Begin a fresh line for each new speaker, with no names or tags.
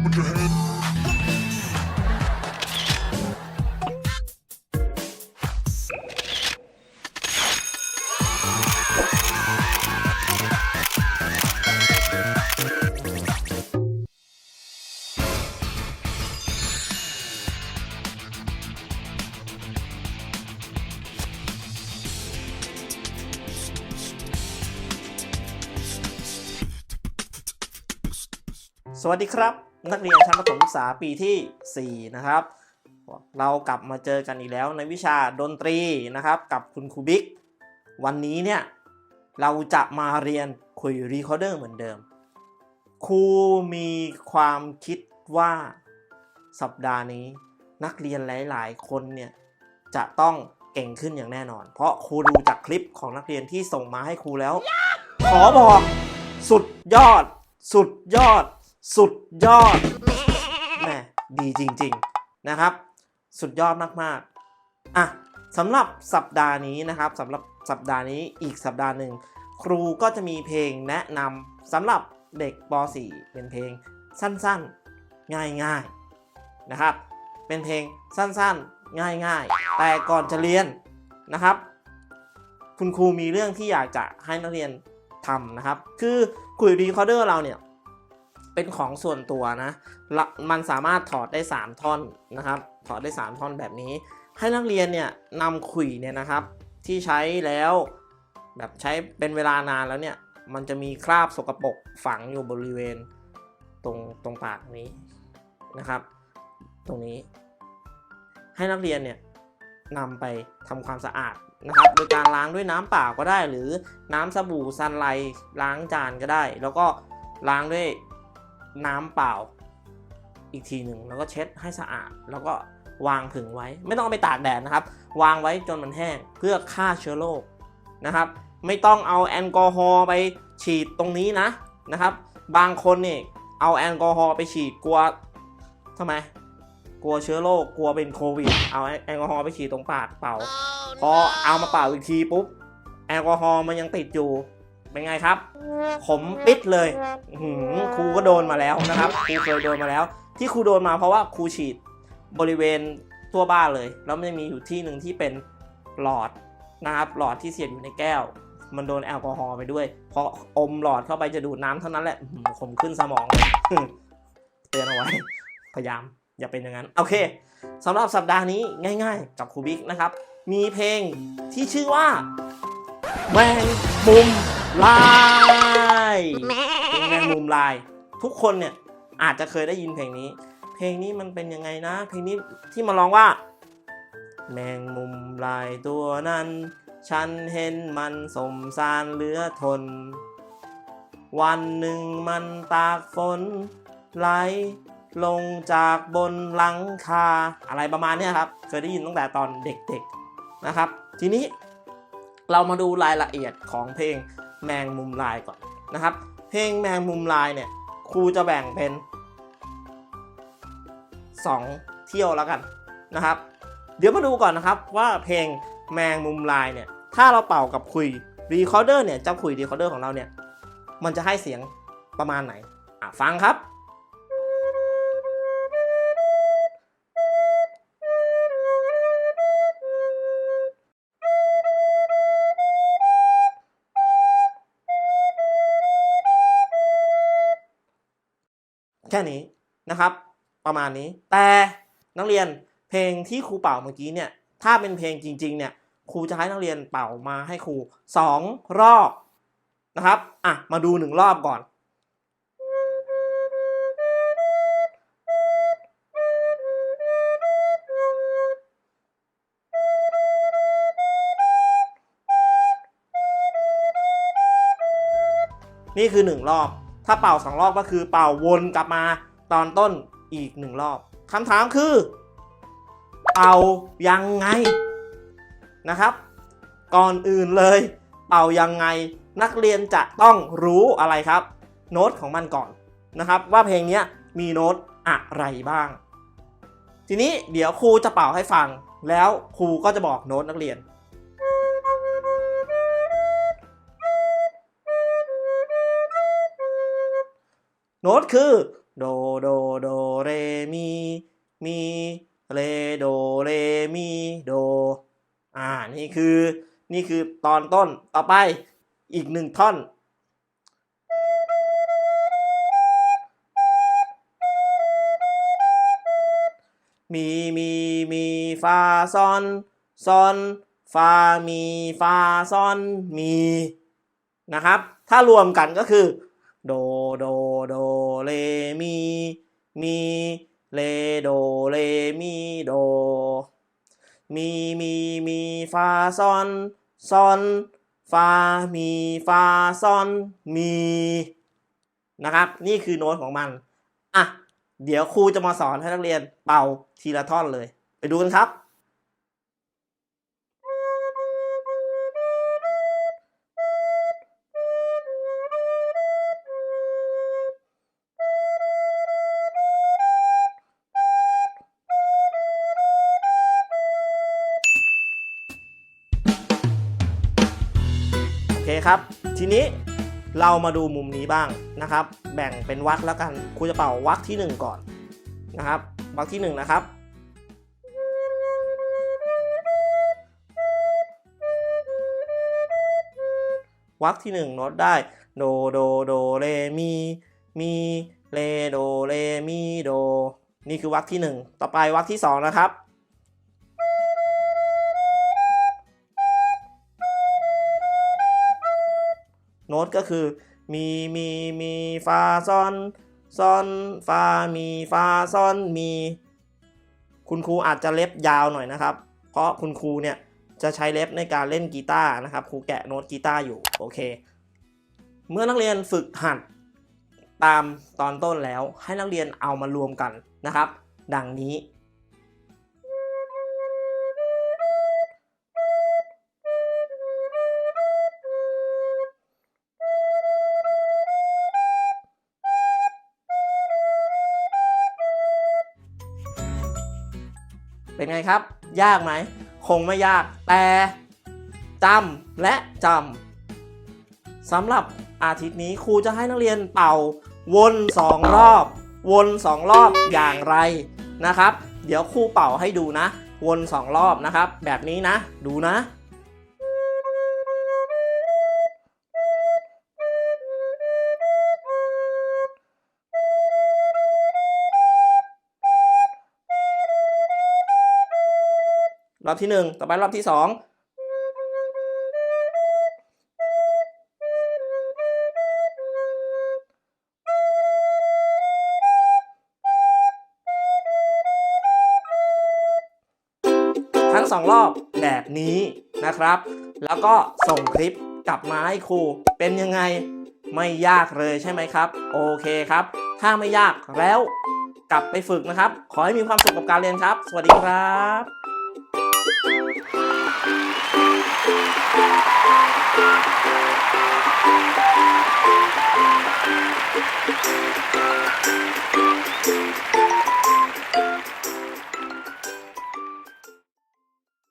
Put your hands.
สวัสดีครับ นักเรียนชั้นประถมศึกษาปีที่ 4 นะครับ เรากลับมาเจอกันอีกแล้วในวิชาดนตรีนะครับ กับคุณครูบิ๊กวันนี้เนี่ยเราจะมาเรียนคุยรีคอร์เดอร์เหมือนเดิมครูมีความคิดว่าสัปดาห์นี้ นักเรียนหลาย ๆ คนเนี่ยจะต้องเก่งขึ้นอย่างแน่นอน เพราะครูดูจากคลิปของนักเรียนที่ส่งมาให้ครูแล้ว ขอบอก สุดยอด สุดยอด สุดยอดแหม่ดีจริง ๆนะครับ สุดยอดมากๆอะสำหรับสัปดาห์นี้นะครับสำหรับสัปดาห์นี้อีกสัปดาห์หนึ่งครูก็จะมีเพลงแนะนำสำหรับเด็กป .4 เป็นเพลงสั้นๆ ง่ายๆนะครับ เป็นเพลงสั้นๆ ง่ายๆ แต่ก่อนจะเรียนนะครับ คุณครูมีเรื่องที่อยากจะให้นักเรียนทำนะครับ คือคุยรีคอร์เดอร์เราเนี่ย เป็นของส่วนตัวนะมันสามารถถอดได้ 3 ท่อนนะครับ ถอดได้ 3 ท่อนแบบนี้ ให้นักเรียนเนี่ยนำขุยเนี่ยนะครับที่ใช้แล้วแบบใช้เป็นเวลานานแล้วเนี่ยมันจะมีคราบสกปรกฝังอยู่บริเวณตรงตรงปากนี้นะครับ ตรงนี้ ให้นักเรียนเนี่ยนำไปทำความสะอาดนะครับ โดยการล้างด้วยน้ำเปล่าก็ได้ หรือน้ำสบู่ซันไลท์ล้างจานก็ได้ แล้วก็ล้างด้วย น้ำเปล่าอีกทีหนึ่งแล้วก็เช็ดให้สะอาด แล้วก็วางผึ่งไว้ ไม่ต้องเอาไปตากแดดนะครับ วางไว้จนมันแห้งเพื่อฆ่าเชื้อโรคนะครับ ไม่ต้องเอาแอลกอฮอล์ไปฉีดตรงนี้นะนะครับ บางคนเนี่ยเอาแอลกอฮอล์ไปฉีดกลัวทำไม กลัวเชื้อโรคกลัวเป็นโควิด เอาแอลกอฮอล์ไปฉีดตรงปากเป่าพอเอามาเป่าอีกทีปุ๊บแอลกอฮอล์มันยังติดอยู่ เป็นไงครับขมปิดเลยหืครูก็โดนมาแล้วนะครับครูเคยโดนมาแล้ว ที่ครูโดนมาเพราะว่าครูฉีดบริเวณทั่วบ้านเลย แล้วมันจะมีอยู่ที่หนึ่งที่เป็นหลอดนะครับหลอดที่เสียบอยู่ในแก้ว มันโดนแอลกอฮอล์ไปด้วยพออมหลอดเข้าไปจะดูดน้ำเท่านั้นแหละอื้อหือขมขึ้นสมองเตือนเอาไว้พยายามอย่าเป็นอย่างนั้น โอเคสำหรับสัปดาห์นี้ง่าย ๆ กับครูบิ๊กนะครับ มีเพลงที่ชื่อว่าแมงมุม ลายเพลงแมงมุมลาย ทุกคนเนี่ยอาจจะเคยได้ยินเพลงนี้ เพลงนี้มันเป็นยังไงนะ เพลงนี้ที่มาร้องว่า แมงมุมลายตัวนั้น ฉันเห็นมันสมสารเหลือทน วันหนึ่งมันตากฝน ไหลลงจากบนหลังคาอะไรประมาณเนี้ยครับ เคยได้ยินตั้งแต่ตอนเด็กๆนะครับ ทีนี้เรามาดูรายละเอียดของเพลง แมงมุมลายก่อนนะครับ เพลงแมงมุมลายเนี่ยครูจะแบ่งเป็น 2 เที่ยวแล้วกันนะครับ เดี๋ยวมาดูก่อนนะครับว่าเพลงแมงมุมลายเนี่ยถ้าเราเป่ากับคุยรีคอร์เดอร์เนี่ยเจ้าคุยรีคอร์เดอร์ของเราเนี่ยมันจะให้เสียงประมาณไหนอะฟังครับ แค่นี้นะครับ ประมาณนี้ แต่นักเรียนเพลงที่ครูเป่าเมื่อกี้เนี่ย ถ้าเป็นเพลงจริง ๆ เนี่ยครูจะให้นักเรียนเป่ามาให้ครูสองรอบนะครับ อะ มาดูหนึ่งรอบก่อน นี่คือ1รอบ ถ้าเป่า2รอบก็คือเป่าวนกลับมาตอนต้นอีก1รอบคำถามคือ เป่ายังไงนะครับ ก่อนอื่นเลย เป่ายังไงนักเรียนจะต้องรู้อะไรครับ โน้ตของมันก่อนนะครับ ว่าเพลงนี้มีโน้ตอะไรบ้าง ทีนี้เดี๋ยวครูจะเป่าให้ฟัง แล้วครูก็จะบอกโน้ตนักเรียน โน้ตคือโดโดโดเรมีมีเรโดเรมีโดอ่านี่คือนี่คือตอนต้นต่อไปอีกหนึ่งท่อนมีมีมีฟาซอนซอนฟามีฟาซอนมีนะครับ ถ้ารวมกันก็คือ โดโดโดเลมีมีเลโดเลมีโด มีมีมีฟาซอนซอนฟา มีฟาซอนมีนะครับ นี่คือโน้ตของมัน อะ เดี๋ยวครูจะมาสอนให้นักเรียนเป่าทีละท่อนเลย ไปดูกันครับ ครับ ทีนี้เรามาดูมุมนี้บ้างนะครับ แบ่งเป็นวรรคแล้วกันครูจะเป่าวรรคที่ 1 ก่อนนะครับวรรคที่ 1 นะครับวรรคที่1โน้ตได้โดโดโดเรมีมีเรโดเรมีโด นี่คือวรรคที่ 1 ต่อไปวรรคที่ 2 นะครับ โน้ตก็คือมีมีมีฟาซอนซอนฟามีฟาซอนมี คุณครูอาจจะเล็บยาวหน่อยนะครับ เพราะคุณครูเนี่ยจะใช้เล็บในการเล่นกีตาร์นะครับครูแกะโน้ตกีตาร์อยู่โอเค เมื่อนักเรียนฝึกหัดตามตอนต้นแล้วให้นักเรียนเอามารวมกันนะครับ ดังนี้ เป็นไงครับ ยากไหม คงไม่ยาก แต่จำและจำสำหรับอาทิตย์นี้ครูจะให้นักเรียนเป่าวนสองรอบ วนสองรอบอย่างไรนะครับ เดี๋ยวครูเป่าให้ดูนะ วนสองรอบนะครับ แบบนี้นะ ดูนะ รอบที่หนึ่งต่อไปรอบที่สองทั้งสองรอบแบบนี้นะครับ แล้วก็ส่งคลิปกลับมาให้ครู เป็นยังไงไม่ยากเลยใช่ไหมครับ โอเคครับ ถ้าไม่ยากแล้วกลับไปฝึกนะครับ ขอให้มีความสุขกับการเรียนครับ สวัสดีครับ
Thank you.